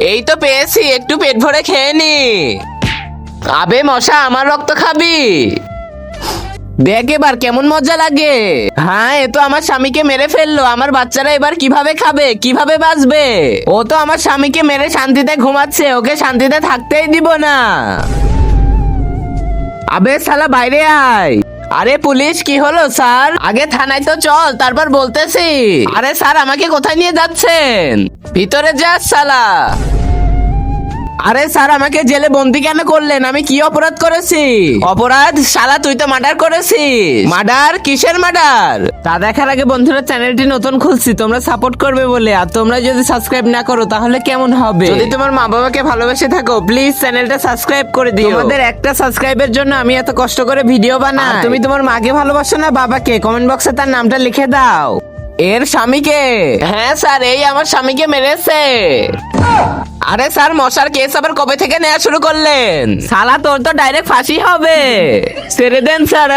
এই তো পেয়েছি, একটু পেট ভরে খেয়ে নি। আবে মশা, আমার রক্ত খাবি? দেখ এবার কেমন মজা লাগে। হ্যাঁ এ তো আমার স্বামীকে মেরে ফেলল, আমার বাচ্চারা এবার কীভাবে খাবে, কীভাবে বাঁচবে? ও তো আমার স্বামীকে মেরে শান্তিতে ঘুমাচ্ছে, ওকে শান্তিতে থাকতেই দিব না। আবে শালা, বাইরে আয়। আরে পুলিশ, কি হলো, স্যার? আগে থানায় তো চল, তারপর বলতেছি। আরে স্যার, আমাকে কোথায় নিয়ে যাচ্ছেন? ভিতরে যাস সালা আরে স্যার আমাকে জেলে বন্দি কেন করলেন? আমি কি অপরাধ করেছি? অপরাধ? শালা তুই তো মার্ডার করেছিস। মার্ডার? কিসের মার্ডার? তা দেখার আগে বন্ধুরা চ্যানেলটি নতুন খুলছি তোমরা সাপোর্ট করবে বলে। আর তোমরা যদি সাবস্ক্রাইব না করো তাহলে কেমন হবে? যদি তোমার মা বাবাকে ভালোবেসে থাকো প্লিজ চ্যানেলটা সাবস্ক্রাইব করে দিও। তোমাদের একটা সাবস্ক্রাইবের জন্য আমি এত কষ্ট করে ভিডিও বানাই। তুমি তোমার মাকে ভালোবাসো না বাবাকে? কমেন্ট বক্সে তার নামটা লিখে দাও। এর স্বামীকে? হ্যাঁ স্যার এই আমার স্বামীকে মেরেছে। আরে স্যার মশার কেস আবার কবে থেকে নেওয়া শুরু করলেন? সালা তোর তো ডাইরেক্ট ফাঁসি হবে। ছেড়ে দেন স্যার।